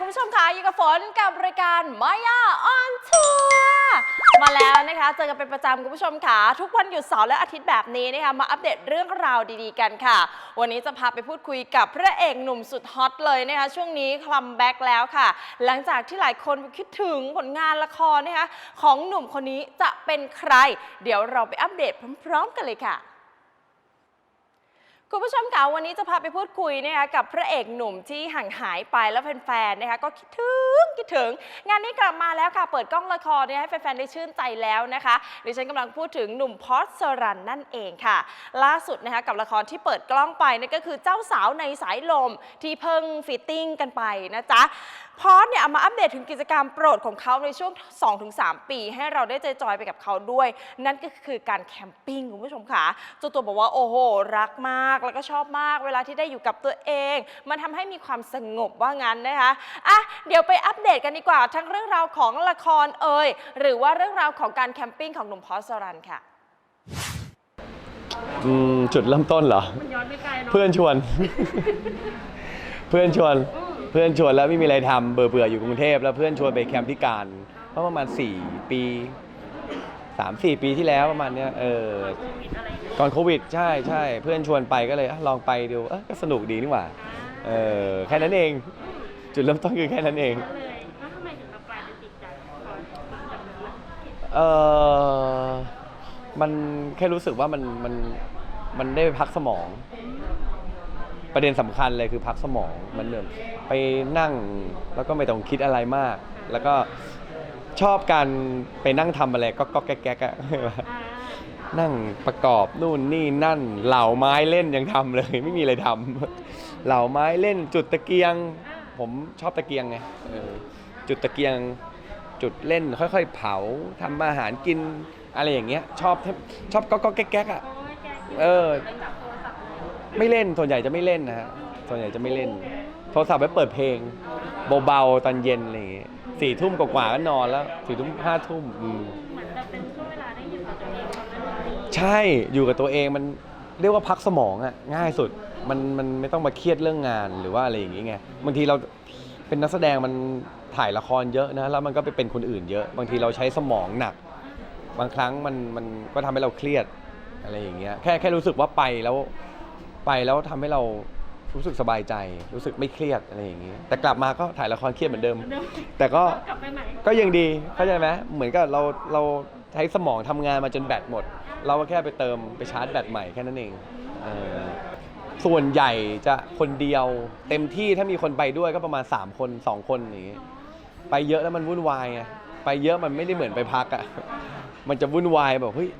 คุณผู้ชมคะอยู่กับฝนกับรายการมายาออนทัวร์มาแล้วนะคะเจอกันเป็นประจำคุณผู้ชมค่ะทุกวันหยุดเสาร์และอาทิตย์แบบนี้นะคะมาอัปเดตเรื่องราวดีๆกันค่ะ วันนี้จะพาไปพูดคุยกับพระเอกหนุ่มสุดฮอตเลยนะคะช่วงนี้คัมแบ็กแล้วค่ะ หลังจากที่หลายคนคิดถึงผลงานละครนะคะของหนุ่มคนนี้จะเป็นใคร เดี๋ยวเราไปอัปเดตพร้อมๆกันเลยค่ะ คุณผู้ชมคะวันนี้จะพาไปพูดคุยนะคะกับพระเอกหนุ่มที่ห่างหายไปแล้วแฟนๆนะคะก็คิดถึงคิดถึง งานนี้กลับมาแล้วค่ะเปิดกล้องละครเนี่ยให้แฟนๆได้ชื่นใจแล้วนะคะดิฉันกำลังพูดถึงหนุ่มพอสสรันนั่นเองค่ะ ล่าสุดนะคะกับละครที่เปิดกล้องไปนั่นก็คือเจ้าสาวในสายลมที่เพิ่งฟิตติ้งกันไปนะจ๊ะ พอสเนี่ยเอามาอัปเดตถึงกิจกรรมโปรดของเขาในช่วง 2-3 ปี ให้เราได้จอยๆไปกับเขาด้วย นั่นก็คือการแคมปิ้งคุณผู้ชมค่ะเจ้าตัวบอกว่าโอ้โห รักมากแล้วก็ชอบมาก เวลาที่ได้อยู่กับตัวเอง มันทำให้มีความสงบว่างั้นนะคะอะเดี๋ยวไปอัปเดตกันดีกว่า ทั้งเรื่องราวของละครเอ่ยหรือว่าเรื่องราวของการแคมปิ้งของหนุ่มพอสสรันค่ะอืมจุดเริ่มต้นเหรอมันย้อนไปไกลเนาะเพื่อนชวน เพื่อนชวนเพื่อนชวนแล้วไม่มีอะไรทำเบื่อเบื่อๆอยู่กรุงเทพแล้วเพื่อนชวนไปแคมป์ที่การเมื่อประมาณ 4 ปี3 4ปีที่แล้วประมาณเนี้ยเออโควิดอะไรอย่างเงี้ยก่อนโควิดใช่ใช่เพื่อนชวนไปก็เลยอะลองไปดูเออก็สนุกดีนี่หว่าเออแค่นั้นเอง จุดเริ่มต้นคือแค่นั้นเองก็เลยแล้วทำไมถึงมากลายเป็นติดใจพอจากนั้นล่ะเออมันแค่รู้สึกว่ามันมันมันได้ไปพักสมอง ประเด็นสำคัญเลยคือพักสมองมันเดิม ไปนั่งแล้วก็ไม่ต้องคิดอะไรมาก แล้วก็ชอบการไปนั่งทำอะไรก็ก็แก๊กแก๊กๆอะ อ่านั่งประกอบนู่นนี่นั่น เหล่าไม้เล่นยังทำเลย ไม่มีอะไรทำ เหล่าไม้เล่นจุดตะเกียง ผมชอบตะเกียงไงเออจุดตะเกียง จุดเล่นค่อยๆ เผาทำอาหารกินอะไรอย่างเงี้ย ชอบชอบก็ก็แก๊กแก๊กๆอะ โอ้ยแกเออไม่จับโทรศัพท์เลยไม่เล่นส่วนใหญ่จะไม่เล่นนะฮะส่วนใหญ่จะไม่เล่น โทรศัพท์ไว้เปิดเพลง เบาๆตอนเย็นอะไรอย่างเงี้ยสี่ทุ่มกว่าๆก็นอนแล้วสี่ทุ่มห้าทุ่มอืมเหมือนจะเป็นช่วงเวลาได้อยู่กับตัวเองความเป็นตัวเองใช่อยู่กับตัวเองมันเรียกว่าพักสมองอะง่ายสุดมันมันไม่ต้องมาเครียดเรื่องงานหรือว่าอะไรอย่างเงี้ไงบางทีเราเป็นนักแสดงมันถ่ายละครเยอะนะแล้วมันก็ไปเป็นคนอื่นเยอะ บางทีเราใช้สมองหนัก บางครั้งมันมันก็ทำให้เราเครียดอะไรอย่างเงี้ยแค่แค่รู้สึกว่าไปแล้วไปแล้วทำให้เรา รู้สึกสบายใจ รู้สึกไม่เครียดอะไรอย่างเงี้ยแต่กลับมาก็ถ่ายละครเครียดเหมือนเดิมเดิม แต่ก็กลับไปใหม่ก็ยังดีเข้าใจไหมเหมือนกับเราเราใช้สมองทำงานมาจนแบตหมด เราก็แค่ไปเติมไปชาร์จแบตใหม่แค่นั้นเองเออส่วนใหญ่จะคนเดียว เต็มที่ถ้ามีคนไปด้วยก็ประมาณ 3 คน 2 คนอย่างงี้ ไปเยอะแล้วมันวุ่นวายไงไปเยอะมันไม่ได้เหมือนไปพักอะ่ะมันจะวุ่นวายแบบเฮ้ย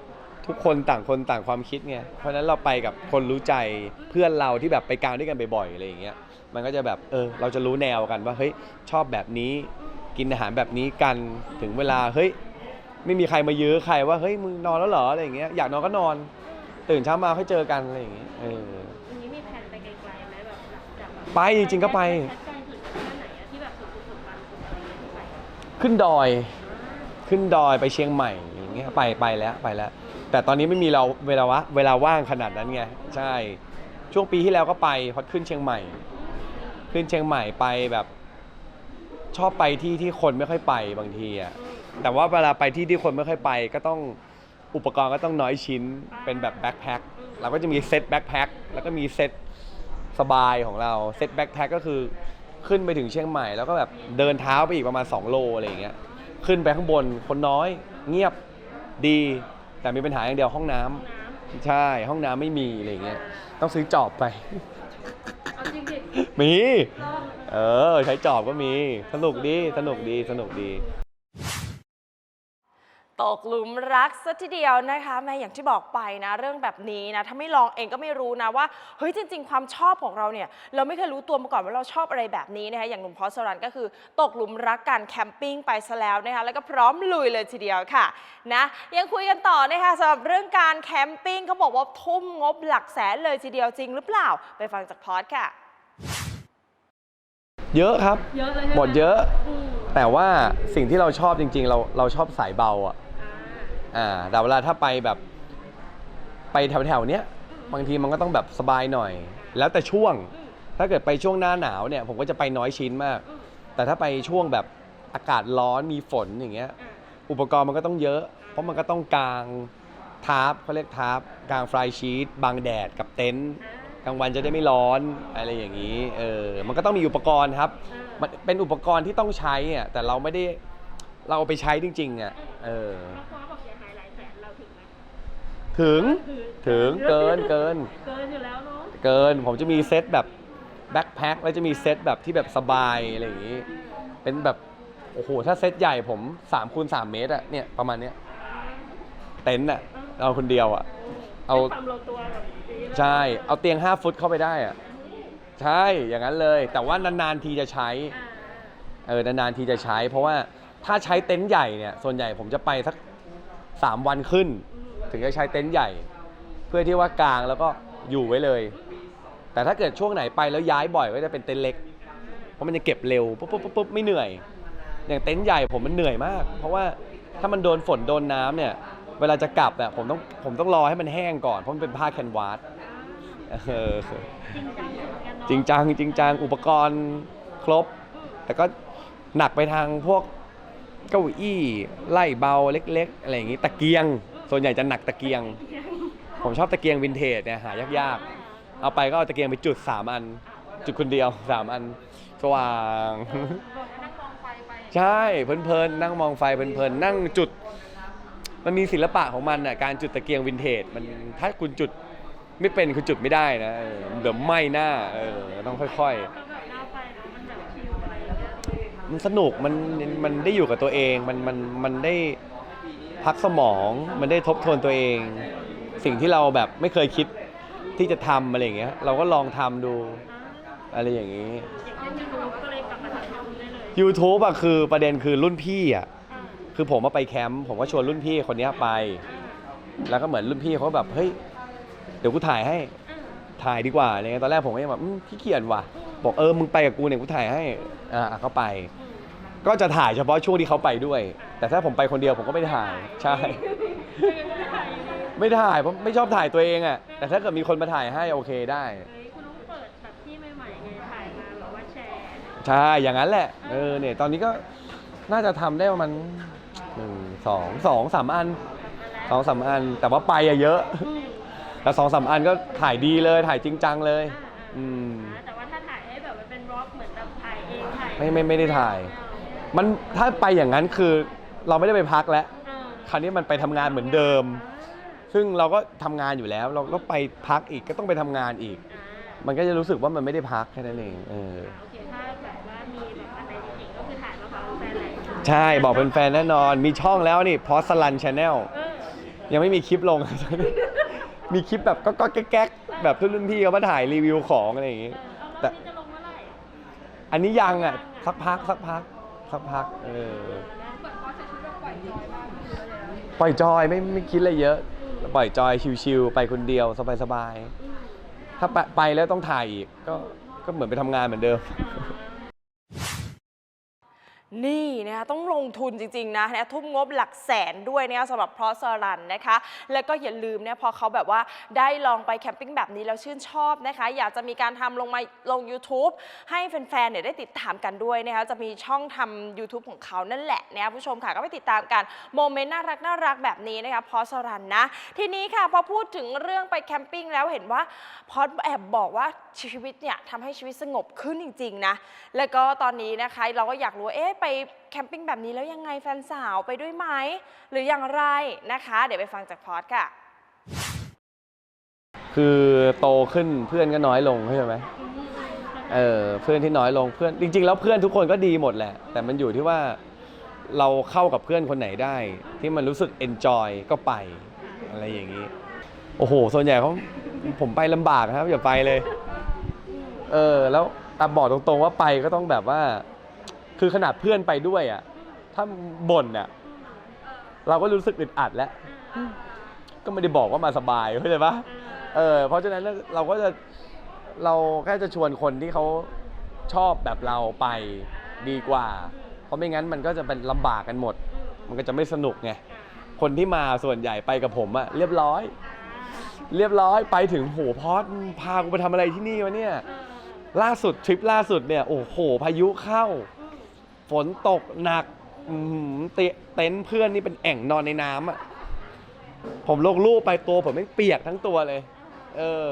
ทุกคนต่างคนต่างความคิดไงเพราะฉะนั้นเราไปกับคนรู้ใจเพื่อนเราที่แบบไปกลางด้วยกันบ่อยๆอะไรอย่างเงี้ยมันก็จะแบบเออเราจะรู้แนวกันว่าเฮ้ยชอบแบบนี้กินอาหารแบบนี้กันถึงเวลาเฮ้ยไม่มีใครมายื้อใครว่าเฮ้ยมึงนอนแล้วเหรออะไรอย่างเงี้ยอยากนอนก็นอน ตื่นเช้ามาค่อยเจอกันอะไรอย่างเงี้ยเอออันนี้มีแผนไปไกลๆไหมแบบหลังจากแบบไปจริงๆก็ไปแค่ใจถึงแค่ไหนอะที่แบบสุดๆสุดมันสุดอะไรอย่างเงี้ยที่ไปขึ้นดอยขึ้นดอยไปเชียงใหม่อย่างเงี้ยไปไปแล้วไปแล้ว แต่ตอนนี้ไม่มีเราเวลาวะเวลาว่างขนาดนั้นไงใช่ ช่วงปีที่แล้วก็ไปพอขึ้นเชียงใหม่ ขึ้นเชียงใหม่ไปแบบ ชอบไปที่ที่คนไม่ค่อยไปบางทีอะแต่ว่าเวลาไปที่ที่คนไม่ค่อยไป ก็ต้องอุปกรณ์ก็ต้องน้อยชิ้นเป็นแบบแบ็คแพ็คเราก็จะมีเซตแบ็คแพ็คแล้วก็มีเซตสบายของเราเซตแบ็คแพ็คก็คือขึ้นไปถึงเชียงใหม่ แล้วก็แบบเดินเท้าไปอีกประมาณ 2 โลอะไรอย่างเงี้ยขึ้นไปข้างบนคนน้อย เงียบดี แต่มีปัญหาอย่างเดียวห้องน้ำน้ำใช่ห้องน้ำไม่มีอะไรอย่างเงี้ยต้องซื้อจอบไปเอาจริงดิมี ลอง เออ ใช้จอบก็มี สนุกดี สนุกดี สนุกดี ตกหลุมรักซะทีเดียวนะคะแม่อย่างที่บอกไปนะ เรื่องแบบนี้นะถ้าไม่ลองเองก็ไม่รู้นะว่าเฮ้ยจริง ๆ ความชอบของเราเนี่ย เราไม่เคยรู้ตัวมาก่อนว่าเราชอบอะไรแบบนี้นะคะอย่างหนุ่มพอสรันก็คือ ตกหลุมรักการแคมปิ้งไปซะแล้วนะคะแล้วก็พร้อมลุยเลยทีเดียวค่ะนะยังคุยกันต่อนะคะสำหรับเรื่องการแคมปิ้งเขาบอกว่าทุ่มงบหลักแสนเลยทีเดียวจริงหรือเปล่าไปฟังจากพอดค่ะ เยอะครับเยอะเลยใช่ไหมดเยอะอืมแต่ว่าสิ่งที่เราชอบจริง ๆ เราเราชอบสายเบาอะ อ่าอ่าแต่เวลาถ้าไปแบบไปแถวๆเนี้ยบางทีมันก็ต้องแบบสบายหน่อย แล้วแต่ช่วง ถ้าเกิดไปช่วงหน้าหนาวเนี่ย ผมก็จะไปน้อยชิ้นมากอืมแต่ถ้าไปช่วงแบบอากาศร้อนมีฝนอย่างเงี้ย อุปกรณ์มันก็ต้องเยอะ เพราะมันก็ต้องกางทาร์ปเขาเรียกทาร์ปกางฟลายชีตบังแดดกับเต็นท์กลางวันจะได้ไม่ร้อนอะไรอย่างนี้ เออ มันก็ต้องมีอุปกรณ์ครับ มันเป็นอุปกรณ์ที่ต้องใช้อะแต่เราไม่ได้เราเอาไปใช้จริงๆอะ เออ ถึงถึงเกินเกินเกินอยู่แล้วเนาะเกินผมจะมีเซตแบบแบ็คแพ็คแล้วจะมีเซตแบบที่แบบสบายอะไรอย่างนี้ เป็นแบบโอ้โหถ้าเซตใหญ่ผม3คูณ3เมตรอะเนี่ยประมาณเนี้ยเต็นท์อะเอาคนเดียวอะเอาความลงตัวแบบนี้เลยใช่เอาเตียง 5 ฟุตเข้าไปได้อะใช่อย่างนั้นเลย แต่ว่านานๆทีจะใช้อ่าเออนานๆทีจะใช้ เพราะว่าถ้าใช้เต็นท์ใหญ่เนี่ยส่วนใหญ่ผมจะไปสัก 3 วันขึ้น ถึงจะใช้เต็นท์ใหญ่ เพื่อที่ว่ากลางแล้วก็อยู่ไว้เลย แต่ถ้าเกิดช่วงไหนไปแล้วย้ายบ่อยก็จะเป็นเต็นท์เล็ก เพราะมันจะเก็บเร็วปุ๊บปุ๊บปุ๊บไม่เหนื่อย อย่างเต็นท์ใหญ่ผมมันเหนื่อยมาก เพราะว่าถ้ามันโดนฝนโดนน้ำเนี่ย เวลาจะกลับอะผมต้องผมต้องรอให้มันแห้งก่อนเพราะมันเป็นผ้าแคนวาสเออจริงจังจริงจังอุปกรณ์ครบ แต่ก็หนักไปทางพวกเก้าอี้ไล่เบาเล็ก ๆ อะไรอย่างงี้ตะเกียง ส่วนใหญ่จะหนักตะเกียง ผมชอบตะเกียงวินเทจเนี่ยหายากๆ เอาไปก็เอาตะเกียงไปจุด 3 อัน จุดคนเดียว 3 อัน สว่างบอกให้นั่งมองไฟไปใช่เพลินๆนั่งมองไฟเพลินๆนั่งจุด มันมีศิลปะของมันน่ะการจุดตะเกียงวินเทจมันถ้าคุณจุดไม่เป็นคุณจุดไม่ได้นะเออเดี๋ยวไหม้หน้าเออต้องค่อยเขาแบบหน้าไฟเนาะมันแบบชิลอะไรอย่างเงี้ยๆมันสนุกมันมันได้อยู่กับตัวเองมันมันมันได้ พักสมอง มันได้ทบทวนตัวเอง สิ่งที่เราแบบไม่เคยคิดที่จะทำอะไรอย่างเงี้ย เราก็ลองทำดู อะไรอย่างนี้ อย่างเช่นยูทูบก็เลยกลับมาทำยูทูบได้เลย YouTube อะคือประเด็นคือรุ่นพี่อะอ่าคือผมมาไปแคมป์ผมก็ชวนรุ่นพี่คนเนี้ยไป แล้วก็เหมือนรุ่นพี่เขาแบบเฮ้ยเดี๋ยวกูถ่ายให้ อ่าถ่ายดีกว่าอะไรเงี้ยตอนแรกผมก็ยังแบบอืมขี้เกียจว่ะ บอกเออมึงไปกับกูเนี่ยกูถ่ายให้อ่าเขาไป ก็จะถ่ายเฉพาะช่วงที่เขาไปด้วย แต่ถ้าผมไปคนเดียวผมก็ไม่ถ่ายใช่ ไม่ถ่ายเพราะไม่ชอบถ่ายตัวเองอะแต่ถ้าเกิดมีคนมาถ่ายให้โอเคได้ เฮ้ยคุณต้องเปิดแบบที่ใหม่ๆไงถ่ายมาแบบว่าแชร์ใช่อย่างนั้นแหละเออเนี่ยตอนนี้ก็น่าจะทำได้ประมาณหนึ่งสองสองสามอันสองสามอัน แต่ว่าไปอะเยอะแต่สองสามอันก็ถ่ายดีเลยถ่ายจริงจังเลยอืมอ่าแต่ว่าถ้าถ่ายให้แบบมันเป็นร็อกเหมือนแบบถ่ายเองถ่ายไม่ไม่ไม่ได้ถ่าย มันถ้าไปอย่างนั้นคือเราไม่ได้ไปพักแล้วอ่าคราวนี้มันไปทำงานเหมือนเดิม ซึ่งเราก็ทำงานอยู่แล้ว เราก็ไปพักอีกก็ต้องไปทำงานอีกอ่ามันก็จะรู้สึกว่ามันไม่ได้พักแค่นั้นเองเออโอเคถ้าแบบว่ามีแบบอะไรจริงๆก็คือถ่ายมาฝากแฟนๆแหละใช่บอกเป็นแฟนแน่นอน มีช่องแล้วนี่พอสลันชาแนลเออยังไม่มีคลิปลง มีคลิปแบบก็ก็แก๊กๆแบบรุ่นพี่เขามาถ่ายรีวิวของอะไรอย่างงี้ เออเอาแต่ แล้วนี่จะลงเมื่อไหร่อันนี้ยังอะสักพักสักพัก สักพักเออปล่อยจอยไม่ไม่คิดอะไรเยอะปล่อยจอยชิวๆไปคนเดียวสบายๆถ้าไปไปแล้วต้องถ่ายอีกก็ก็เหมือนไปทำงานเหมือนเดิม นี่นะคะต้องลงทุนจริงๆนะนะทุ่มงบหลักแสนด้วยนะคะสำหรับพรอสรันนะคะ แล้วก็อย่าลืมเนี่ยพอเขาแบบว่าได้ลองไปแคมปิ้งแบบนี้แล้วชื่นชอบนะคะ อยากจะมีการทำลงมาลง YouTube ให้แฟนๆเนี่ยได้ติดตามกันด้วยนะคะจะมีช่องทำ YouTube ของเขานั่นแหละนะคะผู้ชมค่ะก็ไปติดตามกันโมเมนต์น่ารักน่ารักแบบนี้นะคะพรอสรันนะทีนี้ค่ะพอพูดถึงเรื่องไปแคมปิ้งแล้วเห็นว่าพอสแอบบอกว่าชีวิตเนี่ยทำให้ชีวิตสงบขึ้นจริงๆนะแล้วก็ตอนนี้นะคะเราก็อยากรู้เอ๊ะไปแคมปิ้งแบบนี้แล้วยังไงแฟนสาวไปด้วยไหมหรืออย่างไรนะคะ เดี๋ยวไปฟังจากพอสค่ะ คือโตขึ้นเพื่อนก็น้อยลงใช่ไหมเออเพื่อนที่น้อยลงเพื่อนจริง ๆ แล้วเพื่อนทุกคนก็ดีหมดแหละ แต่มันอยู่ที่ว่าเราเข้ากับเพื่อนคนไหนได้ ที่มันรู้สึกเอนจอยก็ไป อะไรอย่างนี้ โอ้โห ส่วนใหญ่เขาผมไปลำบากนะครับ อย่าไปเลย เออ แล้วแต่บอกตรงๆว่าไปก็ต้องแบบว่า คือขนาดเพื่อนไปด้วยอะ ถ้าบ่นอะ เราก็รู้สึกอึดอัดแล้ว ก็ไม่ได้บอกว่ามาสบายเข้าใจปะเออ เพราะฉะนั้นเราก็จะเราแค่จะชวนคนที่เขาชอบแบบเราไปดีกว่า เพราะไม่งั้นมันก็จะเป็นลำบากกันหมด มันก็จะไม่สนุกไง คนที่มาส่วนใหญ่ไปกับผมอะเรียบร้อย เรียบร้อยไปถึงโหพอดพากูไปทำอะไรที่นี่วะเนี่ย ล่าสุดทริปล่าสุดเนี่ยโอ้โหพายุเข้า ฝนตกหนักอื้อหือเตเต็นท์เพื่อนนี่เป็นแอ่งนอนในน้ำอะ ผมลงรูปไปตัวผมไม่งเปียกทั้งตัวเลย เออ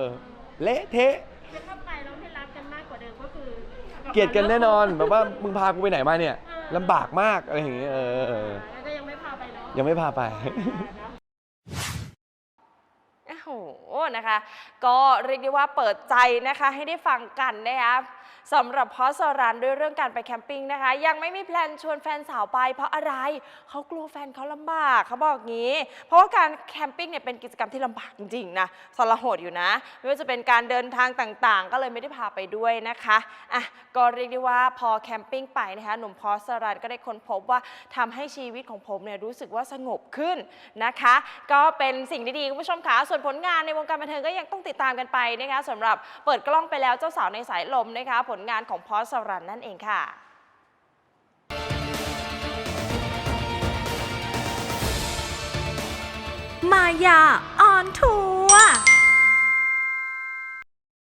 เละเทะคือถ้าไปแล้วไม่รักกันมากกว่าเดิมก็คือเกลียดกันแน่นอนแบบว่ามึงพากูไปไหนมาเนี่ยลำบากมากอะไรอย่างเงี้ยเออเออ แล้วก็ยังไม่พาไปเนาะยังไม่พาไปโอ้โหนะคะ ก็เรียกได้ว่าเปิดใจนะคะ ให้ได้ฟังกันนะคะ สำหรับพอสรันด้วยเรื่องการไปแคมปิ้งนะคะ ยังไม่มีแพลนชวนแฟนสาวไป เพราะอะไรเขากลัวแฟนเขาลำบากเขาบอกงี้ เพราะว่าการแคมปิ้งเนี่ยเป็นกิจกรรมที่ลำบากจริงๆนะสละโหดอยู่นะ ไม่ว่าจะเป็นการเดินทางต่างๆ ก็เลยไม่ได้พาไปด้วยนะคะอะก็เรียกได้ว่าพอแคมปิ้งไปนะคะหนุ่มพอสรันก็ได้ค้นพบว่าทำให้ชีวิตของผมเนี่ยรู้สึกว่าสงบขึ้นนะคะ ก็เป็นสิ่งดีๆคุณผู้ชมคะส่วนผลงานในวงการบันเทิงก็ยังต้องติดตามกันไปนะคะสำหรับเปิดกล้องไปแล้วเจ้าสาวในสายลมนะคะผลงานของพอสรันนั่นเองค่ะมายาออนทัว